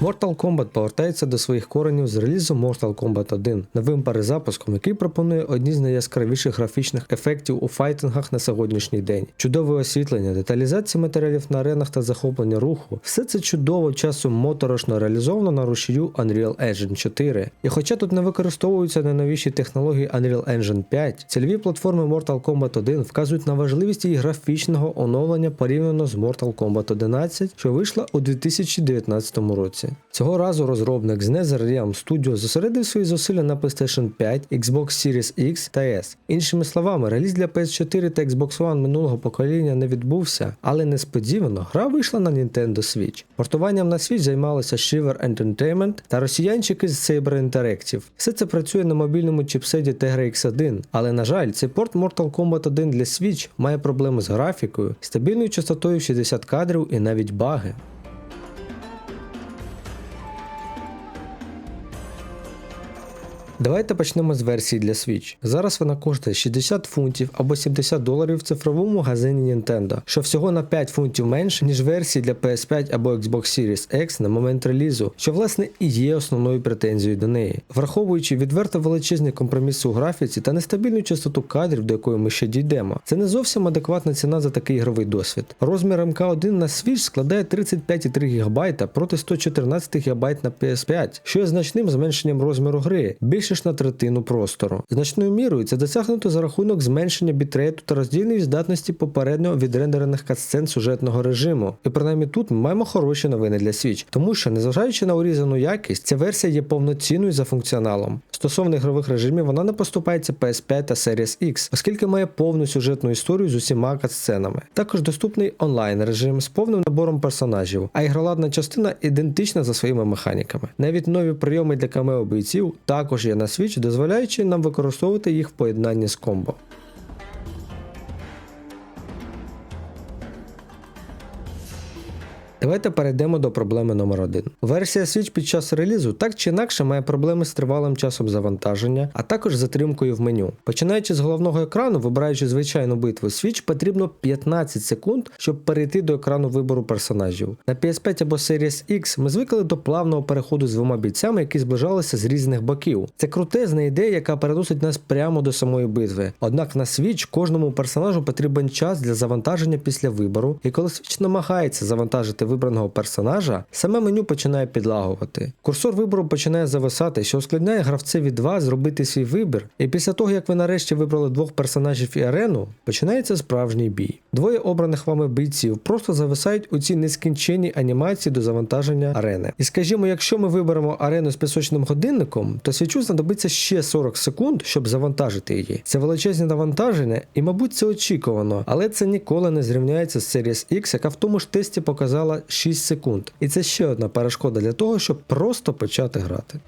Mortal Kombat повертається до своїх коренів з релізу Mortal Kombat 1, новим перезапуском, який пропонує одні з найяскравіших графічних ефектів у файтингах на сьогоднішній день. Чудове освітлення, деталізація матеріалів на аренах та захоплення руху. Все це чудово часом моторошно реалізовано на рушію Unreal Engine 4. І хоча тут не використовуються найновіші технології Unreal Engine 5, цільові платформи Mortal Kombat 1 вказують на важливість її графічного оновлення порівняно з Mortal Kombat 11, що вийшла у 2019 році. Цього разу розробник з NetherRealm Studio зосередив свої зусилля на PlayStation 5, Xbox Series X та S. Іншими словами, реліз для PS4 та Xbox One минулого покоління не відбувся, але несподівано гра вийшла на Nintendo Switch. Портуванням на Switch займалися Shiver Entertainment та росіянчики з Saber Interactive. Все це працює на мобільному чіпсеті Tegra X1, але на жаль, цей порт Mortal Kombat 1 для Switch має проблеми з графікою, стабільною частотою в 60 кадрів і навіть баги. Давайте почнемо з версії для Switch. Зараз вона коштує 60 фунтів або 70 доларів в цифровому магазині Nintendo, що всього на 5 фунтів менше, ніж версії для PS5 або Xbox Series X на момент релізу, що власне і є основною претензією до неї. Враховуючи відверто величезні компроміси у графіці та нестабільну частоту кадрів, до якої ми ще дійдемо, це не зовсім адекватна ціна за такий ігровий досвід. Розмір МК1 на Switch складає 35,3 ГБ проти 114 ГБ на PS5, що є значним зменшенням розміру гри. Більше ж на третину простору. Значною мірою це досягнуто за рахунок зменшення бітрейту та роздільної здатності попередньо відрендерених катсцен сюжетного режиму. І принаймні тут ми маємо хороші новини для Switch, тому що, незважаючи на урізану якість, ця версія є повноцінною за функціоналом. Стосовно ігрових режимів, вона не поступається PS5 та Series X, оскільки має повну сюжетну історію з усіма катсценами. Також доступний онлайн режим з повним набором персонажів, а ігроладна частина ідентична за своїми механіками. Навіть нові прийоми для камео бійців також є на Switch, дозволяючи нам використовувати їх в поєднанні з комбо. Давайте перейдемо до проблеми номер 1 Версія Switch під час релізу так чи інакше має проблеми з тривалим часом завантаження, а також затримкою в меню. Починаючи з головного екрану, вибираючи звичайну битву, Switch потрібно 15 секунд, щоб перейти до екрану вибору персонажів. На PS5 або Series X ми звикли до плавного переходу з двома бійцями, які зближалися з різних боків. Це крутезна ідея, яка переносить нас прямо до самої битви. Однак на Switch кожному персонажу потрібен час для завантаження після вибору, і коли Switch намагається завантажити вибраного персонажа, саме меню починає підлагувати. Курсор вибору починає зависати, що ускладняє гравцеві 2 зробити свій вибір, і після того, як ви нарешті вибрали двох персонажів і арену, починається справжній бій. Двоє обраних вами бійців просто зависають у цій нескінченній анімації до завантаження арени. І скажімо, якщо ми виберемо арену з пісочним годинником, то свічу знадобиться ще 40 секунд, щоб завантажити її. Це величезне навантаження, і, мабуть, це очікувано, але це ніколи не зрівняється з Series X, яка в тому ж тесті показала 6 секунд. І це ще одна перешкода для того, щоб просто почати грати.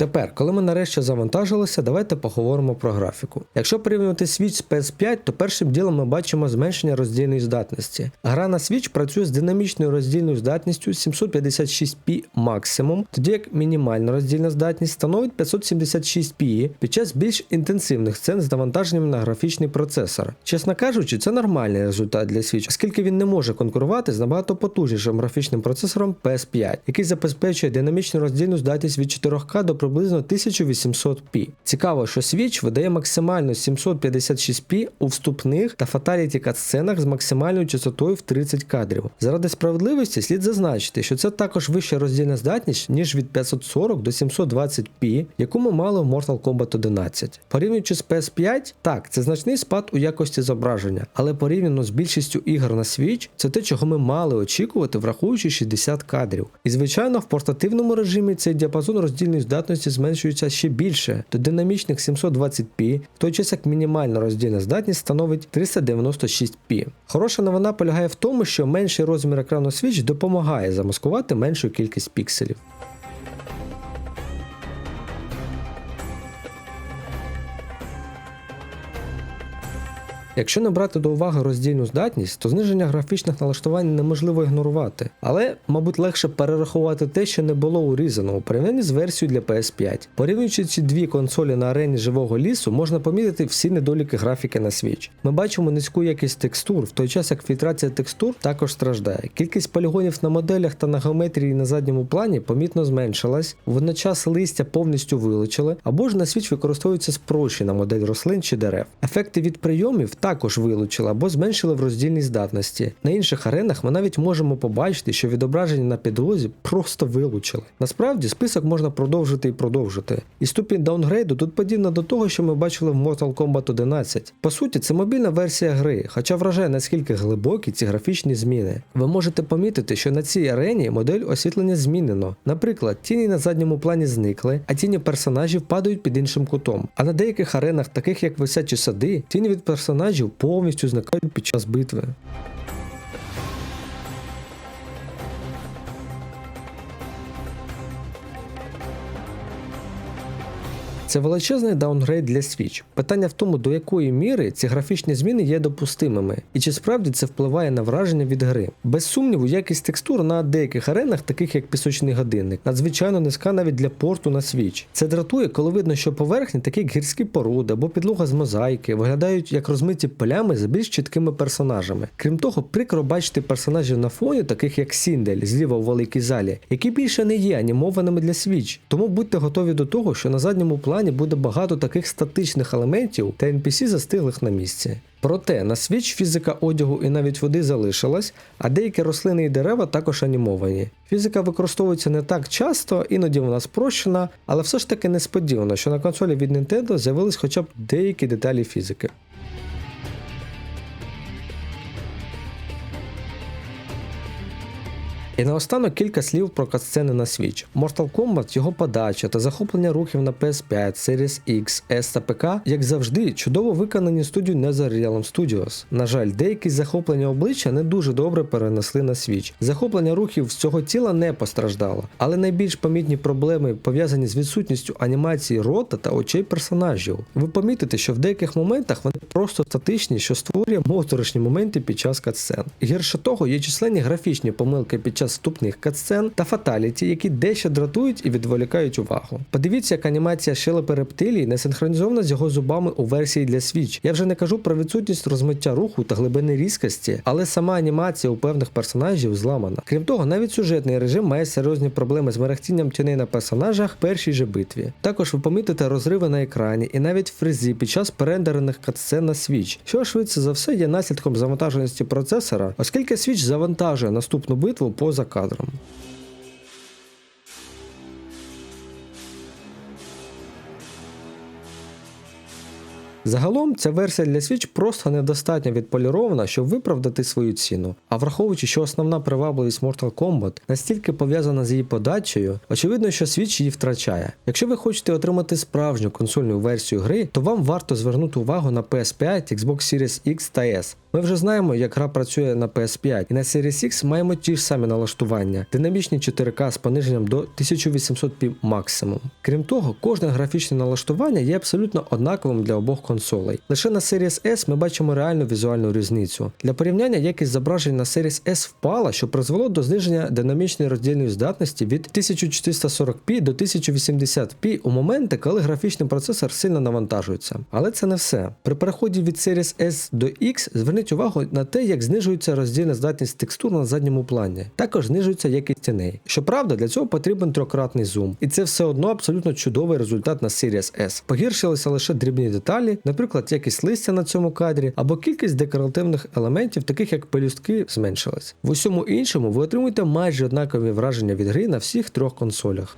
Тепер, коли ми нарешті завантажилися, давайте поговоримо про графіку. Якщо порівнювати Switch з PS5, то першим ділом ми бачимо зменшення роздільної здатності. Гра на Switch працює з динамічною роздільною здатністю 756p максимум, тоді як мінімальна роздільна здатність становить 576p під час більш інтенсивних сцен з навантаженням на графічний процесор. Чесно кажучи, це нормальний результат для Switch, оскільки він не може конкурувати з набагато потужнішим графічним процесором PS5, який забезпечує динамічну роздільну здатність від 4К до приблизно 1800p. Цікаво, що Switch видає максимально 756p у вступних та фаталіті катсценах з максимальною частотою в 30 кадрів. Заради справедливості слід зазначити, що це також вища роздільна здатність, ніж від 540 до 720p, яку ми мали в Mortal Kombat 11. Порівнюючи з PS5, так, це значний спад у якості зображення, але порівняно з більшістю ігор на Switch, це те, чого ми мали очікувати, враховуючи 60 кадрів. І звичайно, в портативному режимі цей діапазон роздільної здатності зменшується ще більше до динамічних 720p, в той час як мінімальна роздільна здатність становить 396p. Хороша новина полягає в тому, що менший розмір екрану Switch допомагає замаскувати меншу кількість пікселів. Якщо не брати до уваги роздільну здатність, то зниження графічних налаштувань неможливо ігнорувати. Але, мабуть, легше перерахувати те, що не було урізано у порівнянні з версією для PS5. Порівнюючи ці дві консолі на арені живого лісу, можна помітити всі недоліки графіки на Switch. Ми бачимо низьку якість текстур, в той час як фільтрація текстур також страждає. Кількість полігонів на моделях та на геометрії на задньому плані помітно зменшилась, водночас листя повністю вилучили, або ж на Switch використовується спрощена модель рослин чи дерев. Ефекти від прийомів також вилучили або зменшили в роздільній здатності. На інших аренах ми навіть можемо побачити, що відображення на підлозі просто вилучили. Насправді список можна продовжити і продовжити. І ступінь даунгрейду тут подібна до того, що ми бачили в Mortal Kombat 11. По суті, це мобільна версія гри, хоча вражає наскільки глибокі ці графічні зміни. Ви можете помітити, що на цій арені модель освітлення змінено. Наприклад, тіні на задньому плані зникли, а тіні персонажів падають під іншим кутом. А на деяких аренах, таких як висячі сади, тіні від персонажів повністю зникають під час битви. Це величезний даунгрейд для Switch. Питання в тому, до якої міри ці графічні зміни є допустимими, і чи справді це впливає на враження від гри. Без сумніву, якість текстур на деяких аренах, таких як пісочний годинник, надзвичайно низька навіть для порту на Switch. Це дратує, коли видно, що поверхні, такі як гірські породи або підлога з мозаїки, виглядають як розмиті полями з більш чіткими персонажами. Крім того, прикро бачити персонажів на фоні, таких як Сіндель зліва у великій залі, які більше не є анімованими для Switch. Тому будьте готові до того, що на задньому плані буде багато таких статичних елементів та NPC застиглих на місці. Проте на свіч фізика одягу і навіть води залишилась, а деякі рослини і дерева також анімовані. Фізика використовується не так часто, іноді вона спрощена, але все ж таки несподівано, що на консолі від Nintendo з'явились хоча б деякі деталі фізики. І наостанок кілька слів про катсцени на Switch. Mortal Kombat, його подача та захоплення рухів на PS5, Series X, S та ПК, як завжди, чудово виконані студією Netherrealm Studios. На жаль, деякі захоплення обличчя не дуже добре перенесли на Switch. Захоплення рухів з цього тіла не постраждало, але найбільш помітні проблеми пов'язані з відсутністю анімації рота та очей персонажів. Ви помітите, що в деяких моментах вони просто статичні, що створює моторошні моменти під час катсцен. Гірше того, є численні графічні помилки під час вступних катсцен та фаталіті, які дещо дратують і відволікають увагу. Подивіться, як анімація щелепи рептилії не синхронізована з його зубами у версії для Switch. Я вже не кажу про відсутність розмиття руху та глибини різкості, але сама анімація у певних персонажів зламана. Крім того, навіть сюжетний режим має серйозні проблеми з мерехтінням тіней на персонажах в першій же битві. Також ви помітите розриви на екрані і навіть фрези під час перендерених катсцен на Switch, що швидше за все є наслідком завантаженості процесора, оскільки Switch завантажує наступну битву поза кадром. Загалом ця версія для Switch просто недостатньо відполірована, щоб виправдати свою ціну. А враховуючи, що основна привабливість Mortal Kombat настільки пов'язана з її подачею, очевидно, що Switch її втрачає. Якщо ви хочете отримати справжню консольну версію гри, то вам варто звернути увагу на PS5, Xbox Series X та S. Ми вже знаємо, як гра працює на PS5, і на Series X маємо ті ж самі налаштування, динамічні 4К з пониженням до 1800p максимум. Крім того, кожне графічне налаштування є абсолютно однаковим для обох консолей. Лише на Series S ми бачимо реальну візуальну різницю. Для порівняння якість зображень на Series S впала, що призвело до зниження динамічної роздільної здатності від 1440p до 1080p у моменти, коли графічний процесор сильно навантажується. Але це не все. При переході від Series S до X зверніть увагу на те, як знижується роздільна здатність текстур на задньому плані. Також знижується якість тіней. Щоправда, для цього потрібен трьохкратний зум, і це все одно абсолютно чудовий результат на Series S. Погіршилися лише дрібні деталі, наприклад, якість листя на цьому кадрі, або кількість декоративних елементів, таких як пелюстки, зменшилась. В усьому іншому ви отримуєте майже однакові враження від гри на всіх трьох консолях.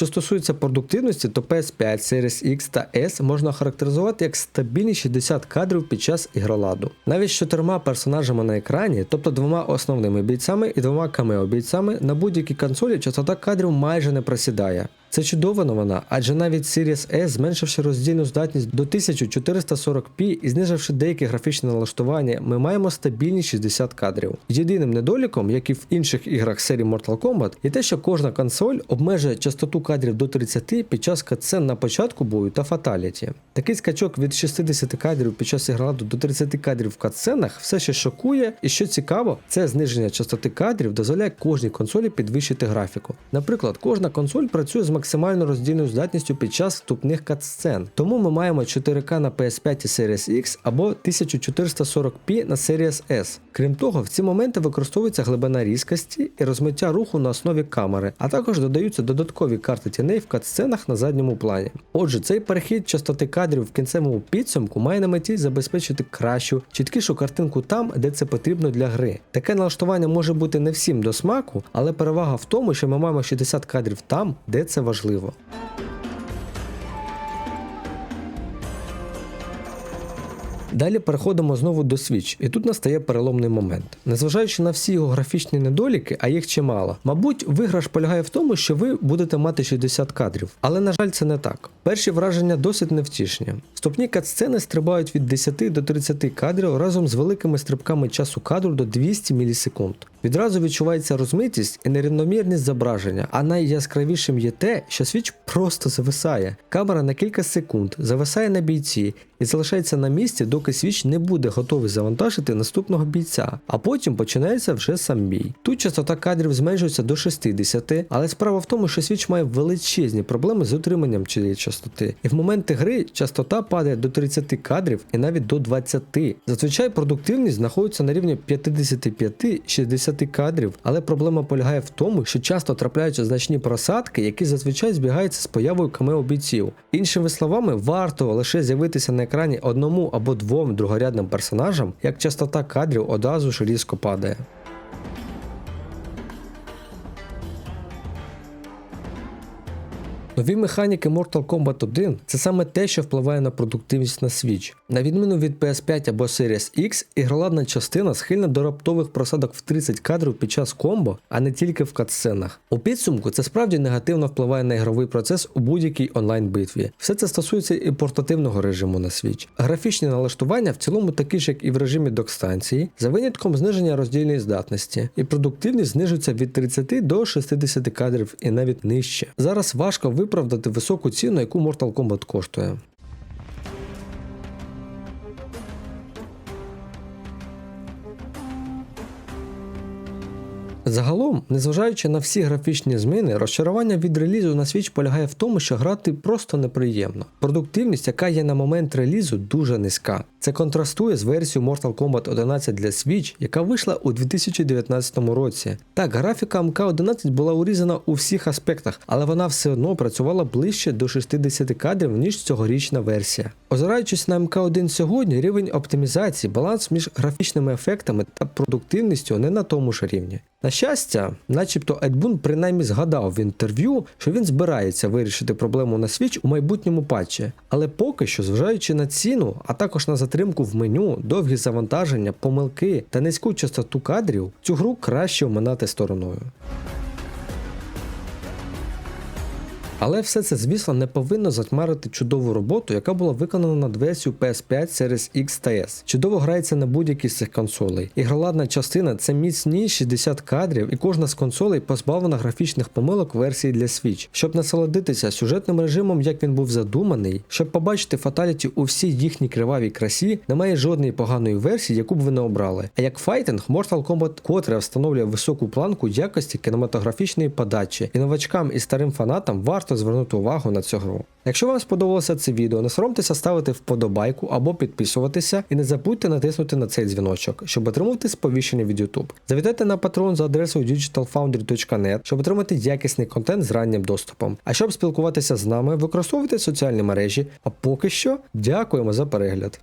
Що стосується продуктивності, то PS5, Series X та S можна характеризувати як стабільні 60 кадрів під час ігроладу. Навіть з чотирма персонажами на екрані, тобто двома основними бійцями і двома камео бійцями, на будь-якій консолі частота кадрів майже не просідає. Це чудова новина, адже навіть Series S, зменшивши роздільну здатність до 1440p і зниживши деякі графічні налаштування, ми маємо стабільні 60 кадрів. Єдиним недоліком, як і в інших іграх серії Mortal Kombat, є те, що кожна консоль обмежує частоту кадрів до 30 під час катсцен на початку бою та фаталіті. Такий скачок від 60 кадрів під час іграду до 30 кадрів в катсценах все ще шокує, і що цікаво, це зниження частоти кадрів дозволяє кожній консолі підвищити графіку. Наприклад, кожна консоль працює з максимально роздільною здатністю під час вступних катсцен. Тому ми маємо 4К на PS5 і Series X або 1440p на Series S. Крім того, в ці моменти використовується глибина різкості і розмиття руху на основі камери, а також додаються додаткові карти тіней в катсценах на задньому плані. Отже, цей перехід частоти кадрів в кінцевому підсумку має на меті забезпечити кращу, чіткішу картинку там, де це потрібно для гри. Таке налаштування може бути не всім до смаку, але перевага в тому, що ми маємо 60 кадрів там, де це важливо важливо. Далі переходимо знову до Switch, і тут настає переломний момент. Незважаючи на всі його графічні недоліки, а їх чимало, мабуть, виграш полягає в тому, що ви будете мати 60 кадрів. Але на жаль, це не так. Перші враження досить невтішні. Вступні катсцени стрибають від 10 до 30 кадрів разом з великими стрибками часу кадру до 200 мілісекунд. Відразу відчувається розмитість і нерівномірність зображення, а найяскравішим є те, що свіч просто зависає. Камера на кілька секунд зависає на бійці і залишається на місці, доки свіч не буде готовий завантажити наступного бійця, а потім починається вже сам бій. Тут частота кадрів зменшується до 60, але справа в тому, що свіч має величезні проблеми з утриманням цієї частоти. І в моменти гри частота падає до 30 кадрів і навіть до 20. Зазвичай продуктивність знаходиться на рівні 55-60 кадрів, але проблема полягає в тому, що часто трапляються значні просадки, які зазвичай збігаються з появою камео бійців. Іншими словами, варто лише з'явитися на екрані одному або двом другорядним персонажам, як частота кадрів одразу ж різко падає. Нові механіки Mortal Kombat 1 це саме те, що впливає на продуктивність на Switch. На відміну від PS5 або Series X, ігроладна частина схильна до раптових просадок в 30 кадрів під час комбо, а не тільки в катсценах. У підсумку це справді негативно впливає на ігровий процес у будь-якій онлайн-битві. Все це стосується і портативного режиму на Switch. Графічні налаштування в цілому такі ж, як і в режимі док-станції, за винятком зниження роздільної здатності, і продуктивність знижується від 30 до 60 кадрів і навіть нижче. Зараз важко виправдати високу ціну, яку Mortal Kombat коштує. Загалом, незважаючи на всі графічні зміни, розчарування від релізу на Switch полягає в тому, що грати просто неприємно. Продуктивність, яка є на момент релізу, дуже низька. Це контрастує з версією Mortal Kombat 11 для Switch, яка вийшла у 2019 році. Так, графіка МК-11 була урізана у всіх аспектах, але вона все одно працювала ближче до 60 кадрів, ніж цьогорічна версія. Озираючись на МК1 сьогодні, рівень оптимізації, баланс між графічними ефектами та продуктивністю не на тому ж рівні. На щастя, начебто Едбун принаймні згадав в інтерв'ю, що він збирається вирішити проблему на Switch у майбутньому патчі, але поки що, зважаючи на ціну, а також на затримку в меню, довгі завантаження, помилки та низьку частоту кадрів, цю гру краще оминати стороною. Але все це, звісно, не повинно затьмарити чудову роботу, яка була виконана над версією PS5 Series X та S. Чудово грається на будь-якій з цих консолей. Ігроладна частина це міцні 60 кадрів, і кожна з консолей позбавлена графічних помилок версії для Switch. Щоб насолодитися сюжетним режимом, як він був задуманий, щоб побачити фаталіті у всій їхній кривавій красі, немає жодної поганої версії, яку б ви не обрали. А як файтинг, Mortal Kombat котре встановлює високу планку якості кінематографічної подачі, і новачкам і старим фанатам варто звернути увагу на цю гру. Якщо вам сподобалося це відео, не соромтеся ставити вподобайку або підписуватися, і не забудьте натиснути на цей дзвіночок, щоб отримувати сповіщення від YouTube. Завітайте на Patreon за адресою digitalfoundry.net, щоб отримати якісний контент з раннім доступом. А щоб спілкуватися з нами, використовуйте соціальні мережі. А поки що дякуємо за перегляд.